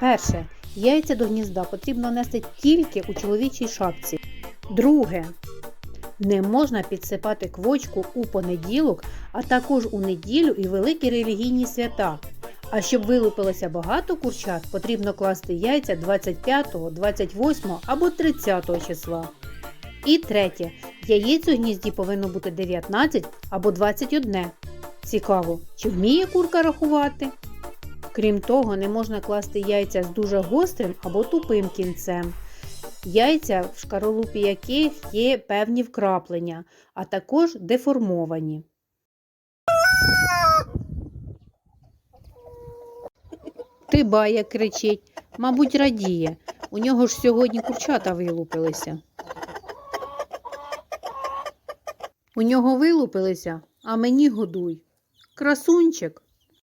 Перше. Яйця до гнізда потрібно нести тільки у чоловічій шапці. Друге. Не можна підсипати квочку у понеділок, а також у неділю і великі релігійні свята. А щоб вилупилося багато курчат, потрібно класти яйця 25, 28 або 30 числа. І третє. Яєць у гнізді повинно бути 19 або 21. Цікаво, чи вміє курка рахувати? Крім того, не можна класти яйця з дуже гострим або тупим кінцем. Яйця, в шкаролупі яких є певні вкраплення, а також деформовані. Ти як кричить, мабуть, радіє. У нього ж сьогодні курчата вилупилися. У нього вилупилися, а мені годуй. Красунчик.